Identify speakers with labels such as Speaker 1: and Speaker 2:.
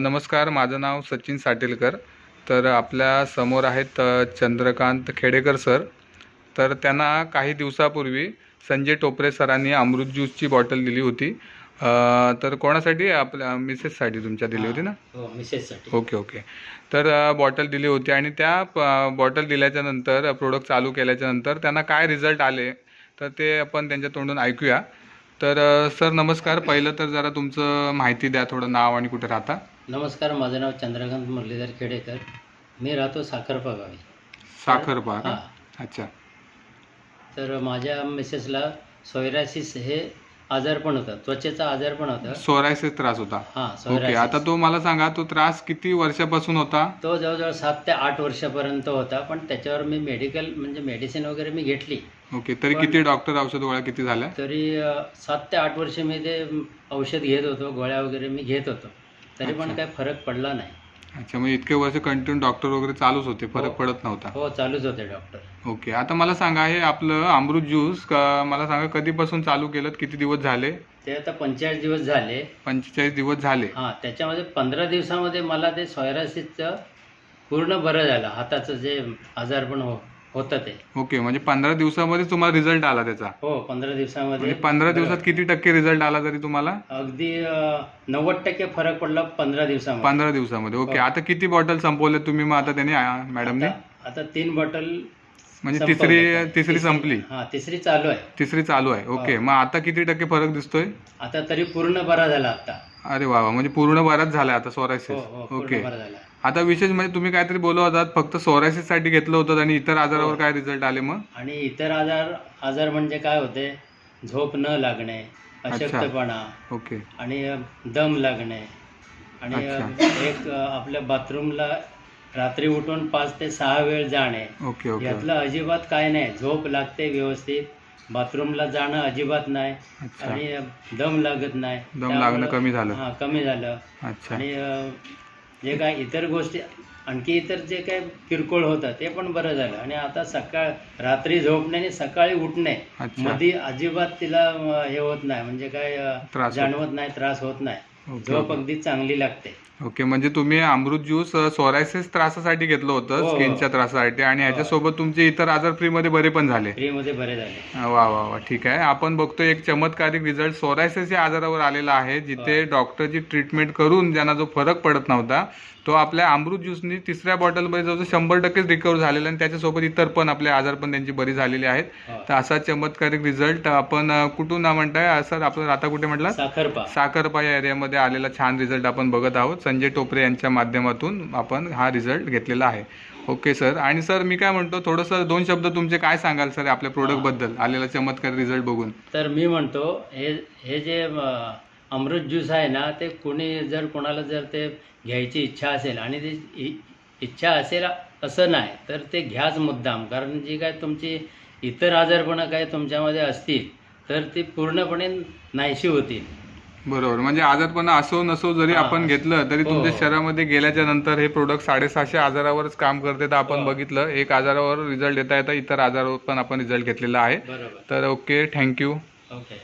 Speaker 1: नमस्कार माझं नाव सचिन साटेलकर. तर आपल्यासमोर आहेत चंद्रकांत खेडेकर सर. तर त्यांना काही दिवसापूर्वी संजय टोपरे सरांनी अमृत ज्यूसची बॉटल दिली होती. तर कोणासाठी? आपल्या मिसेससाठी तुमच्या दिली होती ना?
Speaker 2: हो मिसेससाठी.
Speaker 1: Okay okay. तर बॉटल दिली होती आणि त्या प- बॉटल दिल्याच्या नंतर प्रोडक्ट चालू केल्याच्यानंतर त्यांना काय रिझल्ट आले तर ते आपण त्यांच्या तोंडून ऐकूया. तर सर नमस्कार. पहिलं तर जरा तुमचं माहिती द्या थोडं नाव आणि कुठे राहता.
Speaker 2: नमस्कार माझं नाव चंद्रकांत मुरलीधर खेडेकर. मी राहतो साखरपा गावी
Speaker 1: साखरपा का?
Speaker 2: हां.
Speaker 1: अच्छा.
Speaker 2: तर माझ्या मिसेसला सोयरासिस हे आजार पण होतं त्वचेचा आजार पण होता.
Speaker 1: सोरायसिस त्रास होता.
Speaker 2: हां
Speaker 1: ओके
Speaker 2: सोयरासिस
Speaker 1: आता तो मला सांगा तो त्रास किती वर्षापासून होता?
Speaker 2: तो जवळजवळ सात ते आठ वर्षापर्यंत होता पण त्याच्यावर मी मेडिकल म्हणजे मेडिसिन वगैरे मी घेतली.
Speaker 1: ओके तरी
Speaker 2: पण-
Speaker 1: किती डॉक्टर औषध गोळ्या किती झाल्या?
Speaker 2: तरी अ, सात ते आठ वर्ष मी ते औषध घेत होतो गोळ्या वगैरे मी घेत होतो. तरी पण. काही फरक पडला नाही.
Speaker 1: अच्छा मग इतके वर्ष कंटिन्यू डॉक्टर वगैरे चालूच होते फरक
Speaker 2: हो.
Speaker 1: पडत नव्हता.
Speaker 2: हो चालूच होते डॉक्टर
Speaker 1: ओके आता मला सांगा हे आपलं अमृत ज्यूस क- मला सांगा कधीपासून चालू केलं किती दिवस झाले?
Speaker 2: ते आता पंचेचाळीस दिवस झाले.
Speaker 1: पंचेचाळीस दिवस झाले.
Speaker 2: हां त्याच्यामध्ये पंधरा दिवसामध्ये मला ते सोयरासिसचं पूर्ण बरं झालं हाताचं जे आजार पण हो होतं ते.
Speaker 1: ओके म्हणजे पंधरा दिवसामध्ये तुम्हाला रिझल्ट आला त्याचा.
Speaker 2: हो पंधरा दिवसामध्ये.
Speaker 1: म्हणजे पंधरा दिवसात किती टक्के रिझल्ट आला तरी तुम्हाला?
Speaker 2: अगदी नव्वद टक्के फरक पडला पंधरा दिवसामध्ये.
Speaker 1: पंधरा दिवसामध्ये. ओके
Speaker 2: हो.
Speaker 1: आता किती बॉटल संपवले तुम्ही मग आता त्यांनी आ, मॅडमने
Speaker 2: आता- आता तीन बॉटल
Speaker 1: म्हणजे. तिसरी तिसरी संपली.
Speaker 2: हां तिसरी चालू आहे.
Speaker 1: तिसरी चालू आहे. ओके
Speaker 2: हो.
Speaker 1: मग आता किती टक्के फरक दिसतोय?
Speaker 2: आता तरी पूर्ण बरा झाला आता.
Speaker 1: अरे वा वा म्हणजे पूर्ण बराच झालाय आता
Speaker 2: हो
Speaker 1: सोरायसिस
Speaker 2: हो
Speaker 1: ओके
Speaker 2: पूर्ण बरा झाला.
Speaker 1: आता विशेष म्हणजे तुम्ही काहीतरी बोलत होतात फक्त सोरायसिससाठी घेतलं होतं आणि इतर आजारावर
Speaker 2: हो.
Speaker 1: काय रिझल्ट आले मग?
Speaker 2: आणि इतर आजार आजार म्हणजे काय होते? झोप न लागणे अशक्तपणा
Speaker 1: ओके.
Speaker 2: आणि दम लागणे. आणि. एक आपल्या बाथरूमला रात्री उठून पाच ते सहा वेळ जाणे.
Speaker 1: Okay okay.
Speaker 2: यातलं अजिबात काय नाही. झोप लागते व्यवस्थित. बाथरूमला जाणं अजिबात नाही.
Speaker 1: अच्छा.
Speaker 2: आणि दम लागत नाही.
Speaker 1: दम लागणं
Speaker 2: त्यामुळं-
Speaker 1: कमी झालं.
Speaker 2: हा कमी झालं.
Speaker 1: अच्छा.
Speaker 2: आणि अ, जे काय इतर गोष्टी आणखी इतर जे काय किरकोळ होतं ते पण बरं झालं. आणि आता सकाळ रात्री झोपणे आणि सकाळी उठणे मध्ये अजिबात तिला हे होत नाही. म्हणजे काय जाणवत नाही त्रास होत नाही. झोप. अगदी चांगली लागते.
Speaker 1: ओके म्हणजे तुम्ही अमृत ज्यूस सोरायसिस त्रासासाठी घेतलं होतं
Speaker 2: हो, हो.
Speaker 1: स्किनच्या त्रासासाठी आणि ह्याच्यासोबत तुमचे इतर आजार फ्री मध्ये बरे पण झाले.
Speaker 2: फ्री मध्ये बरे झाले.
Speaker 1: वा वा वा ठीक आहे. आपण बघतोय एक चमत्कारिक रिझल्ट सोरायसिस या आजारावर आलेला आहे जिथे डॉक्टरची ट्रीटमेंट करून ज्यांना जो फरक पडत नव्हता तो आपल्या अमृत ज्यूसनी तिसऱ्या बॉटलमध्ये जवळजवळ शंभर टक्केच रिकवर झालेला आणि त्याच्यासोबत इतर पण आपले आजार पण त्यांची बरी झालेली आहेत.
Speaker 2: हो.
Speaker 1: तर असा चमत्कारिक रिझल्ट आपण अं, कुठून ना म्हणताय सर आपलं आता कुठे म्हटलं?
Speaker 2: साखरपा.
Speaker 1: साखरपा या एरियामध्ये आलेला छान रिझल्ट आपण बघत आहोत. संजय टोपरे यांच्या माध्यमातून आपण हा रिझल्ट घेतलेला आहे. ओके सर आणि सर मी काय म्हणतो थोडंसं दोन शब्द तुमचे काय सांगाल सर आपल्या प्रोडक्टबद्दल? आलेला चमत्कार रिझल्ट बघून.
Speaker 2: तर मी म्हणतो हे हे जे अमृत ज्यूस आहे ना ते कोणी जर कोणाला जर ते घ्यायची इच्छा असेल आणि ती इच्छा असेल असं नाही तर ते घ्याच मुद्दाम. कारण जी काय तुमची इतर आजारपणं काय तुमच्यामध्ये असतील तर ती पूर्णपणे नाहीशी होतील.
Speaker 1: बरोबर म्हणजे आजारपणा असो नसो जरी. आपण घेतलं तरी तुमच्या
Speaker 2: हो.
Speaker 1: शरीरामध्ये गेल्याच्यानंतर हे प्रोडक्ट साडेसहाशे आजारावरच काम करते तर आपण
Speaker 2: हो.
Speaker 1: बघितलं एक आजारावर रिझल्ट येता येता इतर आजारावर पण आपण रिझल्ट घेतलेला आहे तर ओके थँक्यू
Speaker 2: ओके